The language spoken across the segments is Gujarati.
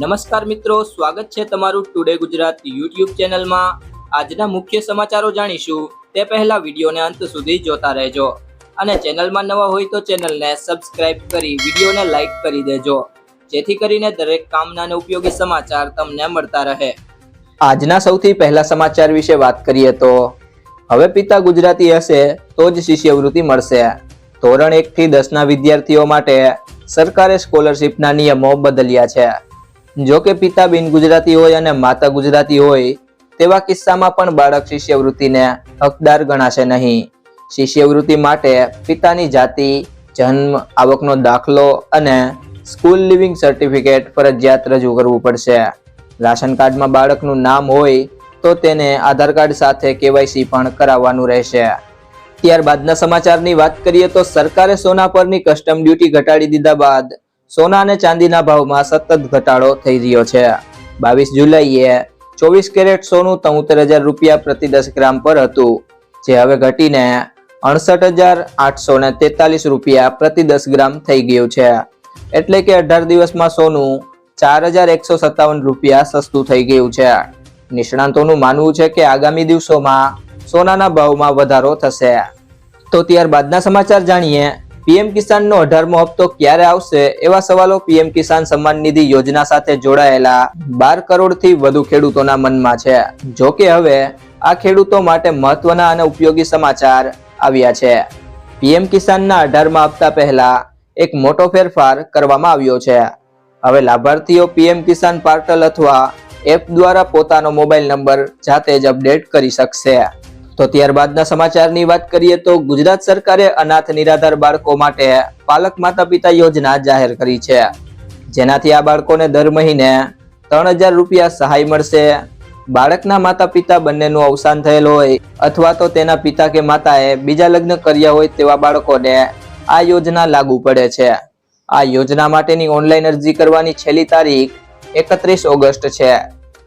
નમસ્કાર મિત્રો, સ્વાગત છે તમારું ટુડે ગુજરાત યુટ્યુબ ચેનલમાં. આજના મુખ્ય સમાચારો જાણીશું. તે પહેલા વિડીયોને અંત સુધી જોતા રહેજો. અને ચેનલમાં નવા હોય તો ચેનલને સબસ્ક્રાઇબ કરી વિડીયોને લાઈક કરી દેજો. જેથી કરીને દરેક કામના ઉપયોગી સમાચાર તમને મળતા રહે. આજના સૌથી પહેલા સમાચાર વિશે વાત કરીએ તો, હવે પિતા ગુજરાતી હશે તો જ શિષ્યવૃત્તિ મળશે. ધોરણ એક થી દસના વિદ્યાર્થીઓ માટે સરકારે સ્કોલરશિપના નિયમો બદલ્યા છે. જો કે પિતા બિન ગુજરાતી હોય અને માતા ગુજરાતી હોય, તેવા કિસ્સામાં પણ બાળક શિષ્યવૃત્તિને હકદાર ગણાશે નહીં. શિષ્યવૃત્તિ માટે પિતાની જાતિ, જન્મ, આવકનો દાખલો અને સ્કૂલ લિવિંગ સર્ટિફિકેટ ફરજિયાત રજૂ કરવું પડશે. રાશન કાર્ડમાં બાળકનું નામ હોય, તો તેને આધાર કાર્ડ સાથે કેવાયસી પણ કરાવવાનું રહેશે. ત્યારબાદના સમાચારની વાત કરીએ તો સરકારે સોના પરની કસ્ટમ ડ્યુટી ઘટાડી દીધા બાદ સોના અને ચાંદીના ભાવમાં સતત ઘટાડો થઈ રહ્યો છે. બાવીસ જુલાઈએ ચોવીસ કેરેટ સોનું તોતેર હજાર રૂપિયા પ્રતિ દસ ગ્રામ પર હતું. જે હવે ઘટીને અડસઠ હજાર આઠસો ને તેતાલીસ રૂપિયા પ્રતિ દસ ગ્રામ થઈ ગયું છે. એટલે કે અઢાર દિવસમાં સોનું ચાર હજાર એકસો સત્તાવન રૂપિયા સસ્તું થઈ ગયું છે. નિષ્ણાંતોનું માનવું છે કે આગામી દિવસોમાં સોનાના ભાવમાં વધારો થશે. તો ત્યારબાદના સમાચાર જાણીએ. પીએમ કિસાનનો અઢારમો હપ્તો ક્યારે આવશે એવા સવાલો પીએમ કિસાન સન્માન નિધિ યોજના સાથે જોડાયેલા બાર કરોડથી વધુ ખેડૂતોના મનમાં છે. જો કે હવે આ ખેડૂતો માટે મહત્વના અને ઉપયોગી સમાચાર આવ્યા છે. પીએમ કિસાનના અઢારમા હપ્તા પહેલા એક મોટો ફેરફાર કરવામાં આવ્યો છે. હવે લાભાર્થીઓ પીએમ કિસાન પોર્ટલ અથવા એપ દ્વારા પોતાનો મોબાઈલ નંબર જાતે જ અપડેટ કરી શકશે. તો ત્યારબાદના સમાચારની વાત કરીએ તો ગુજરાત સરકારે અનાથ નિરાધાર બાળકો માટે પાલક માતા પિતા યોજના જાહેર કરી છે. જેનાથી આ બાળકોને દર મહિને ત્રણ હજાર રૂપિયા સહાય મળશે. બાળકના માતા પિતા બંનેનું અવસાન થયેલ હોય અથવા તો તેના પિતા કે માતાએ બીજા લગ્ન કર્યા હોય તેવા બાળકોને આ યોજના લાગુ પડે છે. આ યોજના માટેની ઓનલાઈન અરજી કરવાની છેલ્લી તારીખ એકત્રીસ ઓગસ્ટ છે.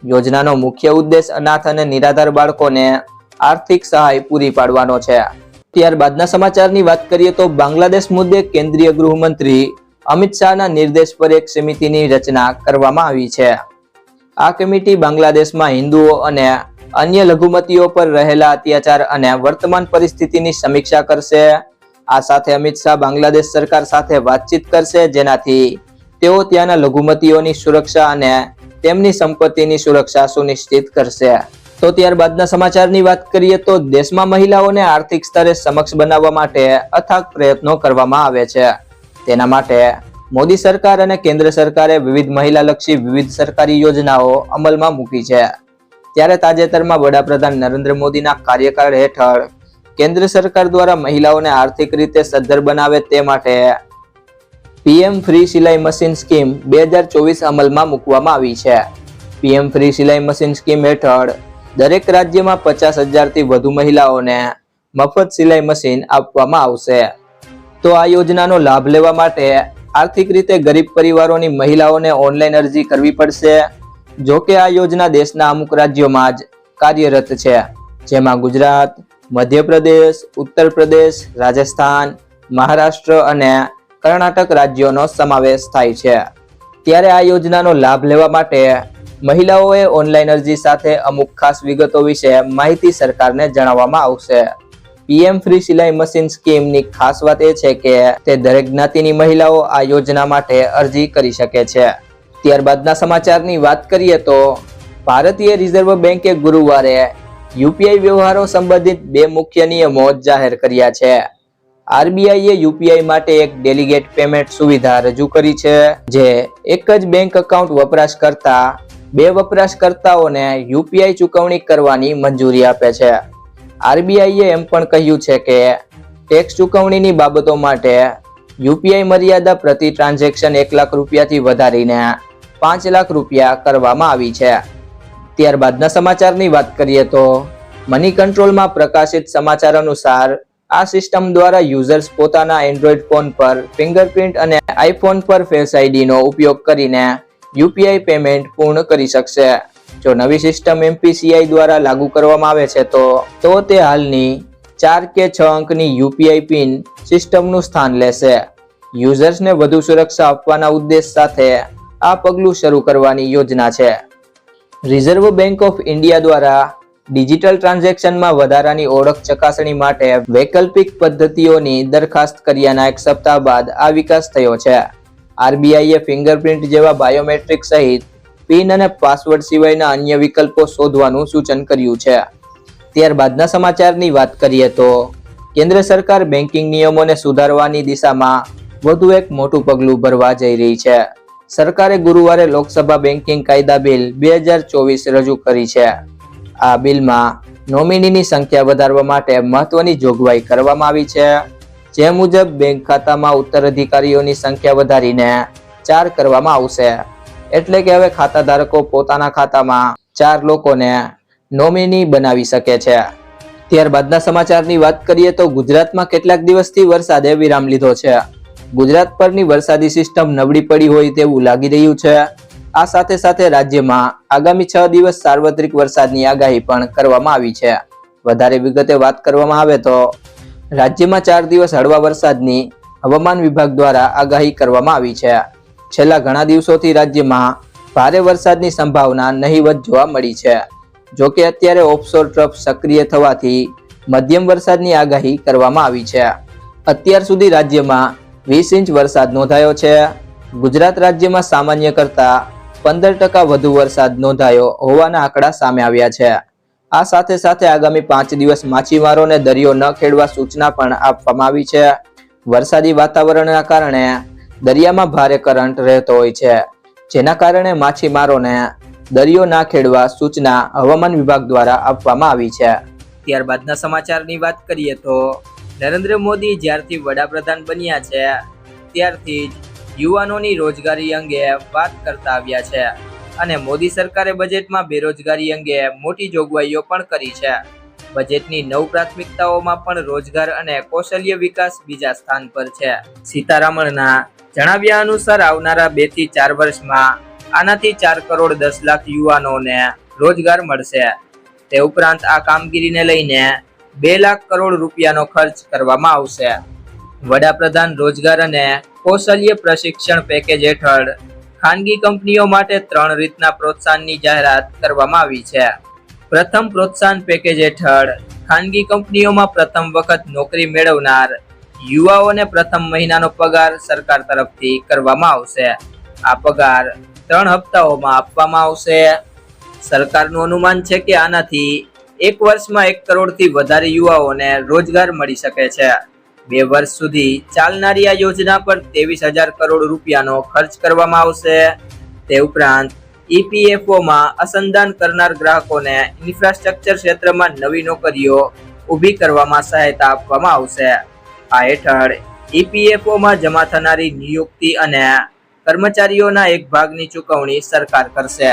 યોજનાનો મુખ્ય ઉદ્દેશ અનાથ અને નિરાધાર બાળકોને આર્થિક સહાય પૂરી પાડવાનો છે. ત્યારબાદના સમાચારની વાત કરીએ તો બાંગ્લાદેશ મુદ્દે કેન્દ્રીય ગૃહમંત્રી અમિત શાહના નિર્દેશ પર એક સમિતિની રચના કરવામાં આવી છે. આ કમિટી બાંગ્લાદેશમાં હિન્દુઓ અને અન્ય લઘુમતીઓ પર રહેલા અત્યાચાર અને વર્તમાન પરિસ્થિતિની સમીક્ષા કરશે. આ સાથે અમિત શાહ બાંગ્લાદેશ સરકાર સાથે વાતચીત કરશે, જેનાથી તેઓ ત્યાંના લઘુમતીઓની સુરક્ષા અને તેમની સંપત્તિની સુરક્ષા સુનિશ્ચિત કરશે. તો ત્યારબાદના સમાચારની વાત કરીએ તો દેશમાં મહિલાઓને આર્થિક સ્તરે સક્ષમ બનાવવા માટે અથાગ પ્રયત્નો કરવામાં આવે છે. તેના માટે મોદી સરકાર અને કેન્દ્ર સરકારે વિવિધ મહિલાલક્ષી વિવિધ સરકારી યોજનાઓ અમલમાં મૂકી છે. ત્યારે તાજેતરમાં વડાપ્રધાન નરેન્દ્ર મોદીના કાર્યકાળ હેઠળ કેન્દ્ર સરકાર દ્વારા મહિલાઓને આર્થિક રીતે સદ્ધર બનાવે તે માટે પીએમ ફ્રી સિલાઈ મશીન સ્કીમ બે હજાર ચોવીસ અમલમાં મૂકવામાં આવી છે. પીએમ ફ્રી સિલાઈ મશીન સ્કીમ હેઠળ દરેક રાજ્યમાં પચાસ હજારથી વધુ મહિલાઓને મફત સિલાઈ મશીન આપવામાં આવશે. તો આ યોજનાનો લાભ લેવા માટે આર્થિક રીતે ગરીબ પરિવારોની મહિલાઓને ઓનલાઈન અરજી કરવી પડશે, જો કે આ યોજના દેશના અમુક રાજ્યોમાં જ કાર્યરત છે. જેમાં ગુજરાત, મધ્યપ્રદેશ ઉત્તર પ્રદેશ રાજસ્થાન, મહારાષ્ટ્ર અને કર્ણાટક રાજ્યોનો સમાવેશ થાય છે. ત્યારે આ યોજનાનો લાભ લેવા માટે મહિલાઓએ ઓનલાઈન અરજી સાથે અમુક ખાસ વિગતો વિશે માહિતી સરકારને જણાવવામાં આવશે. પીએમ ફ્રી સિલાઈ મશીન સ્કીમની ખાસ વાત એ છે કે તે દરેક જ્ઞાતિની મહિલાઓ આ યોજના માટે અરજી કરી શકે છે. ત્યારબાદના સમાચારની વાત કરીએ તો ભારતીય રિઝર્વ બેંકે ગુરુવારે યુપીઆઈ વ્યવહારો સંબંધિત બે મુખ્ય નિયમો જાહેર કર્યા છે. આરબીઆઈએ યુપીઆઈ માટે એક ડેલિગેટ પેમેન્ટ સુવિધા રજૂ કરી છે, જે એક જ બેંક એકાઉન્ટ વપરાશકર્તા બે વપરાશકર્તાઓને યુપીઆઈ ચૂકવણી કરવાની મંજૂરી આપે છે. આરબીઆઈએ એમ પણ કહ્યું છે કે ટેક્સ ચૂકવણીની બાબતો માટે યુપીઆઈ મર્યાદા પ્રતિ ટ્રાન્ઝેક્શન એક લાખ રૂપિયાથી વધારીને પાંચ લાખ રૂપિયા કરવામાં આવી છે. ત્યારબાદના સમાચારની વાત કરીએ તો મની કંટ્રોલમાં પ્રકાશિત સમાચાર અનુસાર આ સિસ્ટમ દ્વારા યુઝર્સ પોતાના એન્ડ્રોઈડ ફોન પર ફિંગરપ્રિન્ટ અને આઈફોન પર ફેસ આઈડીનો ઉપયોગ કરીને યુપીઆઈ પેમેન્ટ પૂર્ણ કરી શકશે. જો નવી સિસ્ટમ એમપીસીઆઈ દ્વારા લાગુ કરવામાં આવે છે, તો તો તે હાલની ચાર કે છ અંકની યુપીઆઈ પિન સિસ્ટમનું સ્થાન લેશે. યુઝર્સને વધુ સુરક્ષા આપવાના ઉદ્દેશ સાથે આ પગલું શરૂ કરવાની યોજના છે. રિઝર્વ બેંક ઓફ ઇન્ડિયા દ્વારા ડિજિટલ ટ્રાન્ઝેક્શનમાં વધારાની ઓળખ ચકાસણી માટે વૈકલ્પિક પદ્ધતિઓની દરખાસ્ત કર્યાના એક સપ્તાહ બાદ આ વિકાસ થયો છે. આરબીઆઈએ ફિંગરપ્રિન્ટ જેવા બાયોમેટ્રિક સહિત પિન અને પાસવર્ડ સિવાયના અન્ય વિકલ્પો શોધવાનું સૂચન કર્યું છે. ત્યારબાદના સમાચારની વાત કરીએ તો, કેન્દ્ર સરકાર બેન્કિંગ નિયમોને સુધારવાની દિશામાં વધુ એક મોટું પગલું ભરવા જઈ રહી છે. સરકારે ગુરુવારે લોકસભા બેન્કિંગ કાયદા બિલ બે હજાર ચોવીસ રજૂ કરી છે. આ બિલમાં નોમિનીની સંખ્યા વધારવા માટે મહત્વની જોગવાઈ કરવામાં આવી છે. જે મુજબ બેંક ખાતામાં ઉત્તરાધિકારીઓની સંખ્યા વધારીને ચાર કરવામાં આવશે. એટલે કે હવે ખાતા ધારકો પોતાના ખાતામાં ચાર લોકોને નોમિની બનાવી શકે છે. ત્યારબાદના સમાચારની વાત કરીએ તો ગુજરાતમાં કેટલાક દિવસથી વરસાદે વિરામ લીધો છે. ગુજરાત પરની વરસાદી સિસ્ટમ નબળી પડી હોય તેવું લાગી રહ્યું છે. આ સાથે સાથે રાજ્યમાં આગામી છ દિવસ સાર્વત્રિક વરસાદની આગાહી પણ કરવામાં આવી છે. વધારે વિગતે વાત કરવામાં આવે તો રાજ્યમાં ચાર દિવસ હળવા વરસાદની હવામાન વિભાગ દ્વારા આગાહી કરવામાં આવી છે. છેલ્લા ઘણા દિવસોથી રાજ્યમાં ભારે વરસાદની સંભાવના નહીવત જોવા મળી છે. જો કે અત્યારે ઓફશોર ટ્રફ સક્રિય થવાથી મધ્યમ વરસાદની આગાહી કરવામાં આવી છે. અત્યાર સુધી રાજ્યમાં વીસ ઇંચ વરસાદ નોંધાયો છે. ગુજરાત રાજ્યમાં સામાન્ય કરતા પંદર ટકા વધુ વરસાદ નોંધાયો હોવાના આંકડા સામે આવ્યા છે. આ સાથે સાથે આગામી પાંચ દિવસ માછીમારોને દરિયો ન ખેડવા સૂચના પણ આપવામાં આવી છે. વરસાદી વાતાવરણના કારણે દરિયામાં ભારે કરંટ રહેતો હોય છે. જેના કારણે માછીમારોને દરિયો ના ખેડવા સૂચના હવામાન વિભાગ દ્વારા આપવામાં આવી છે. ત્યારબાદના સમાચારની વાત કરીએ તો નરેન્દ્ર મોદી જ્યારથી વડાપ્રધાન બન્યા છે, ત્યારથી જ યુવાનોની રોજગારી અંગે વાત કરતા આવ્યા છે. અને મોદી સરકારે બજેટમાં બેરોજગારી અંગે મોટી જોગવાઈઓ પણ કરી છે. બજેટની નવ પ્રાથમિકતાઓમાં પણ રોજગાર અને કૌશલ્ય વિકાસ બીજા સ્થાન પર છે. સીતારામણના જણાવ્યા અનુસાર આવનારા બેથી ચાર વર્ષમાં આનાથી ચાર કરોડ દસ લાખ યુવાનોને રોજગાર મળશે. તે ઉપરાંત આ કામગીરીને લઈને બે લાખ કરોડ રૂપિયાનો ખર્ચ કરવામાં આવશે. વડાપ્રધાન રોજગાર અને કૌશલ્ય પ્રશિક્ષણ પેકેજ હેઠળ ખાનગી કંપનીઓ માટે ત્રણ રીતના પ્રોત્સાહનની જાહેરાત કરવામાં આવી છે. પ્રથમ પ્રોત્સાહન પેકેજ હેઠળ ખાનગી કંપનીઓમાં પ્રથમ વખત નોકરી મેળવનાર યુવાઓને પ્રથમ મહિનાનો પગાર સરકાર તરફથી કરવામાં આવશે. આ પગાર ત્રણ હપ્તાઓમાં આપવામાં આવશે. સરકારનું અનુમાન છે કે આનાથી એક વર્ષમાં એક કરોડથી વધારે યુવાઓને રોજગાર મળી શકે છે. બે વર્ષ સુધી ચાલનારી આ યોજના પર ત્રેવીસ હજાર કરોડ રૂપિયાનો ખર્ચ કરવામાં આવશે. તે ઉપરાંત ઈપીએફઓમાં અસંધાન કરનાર ગ્રાહકોને ઇન્ફ્રાસ્ટ્રક્ચર ક્ષેત્રમાં નવી નોકરીઓ ઊભી કરવામાં સહાયતા આપવામાં આવશે. આ હેઠળ ઈપીએફઓમાં જમા થનારી નિયુક્તિ અને કર્મચારીઓના એક ભાગની ચૂકવણી સરકાર કરશે.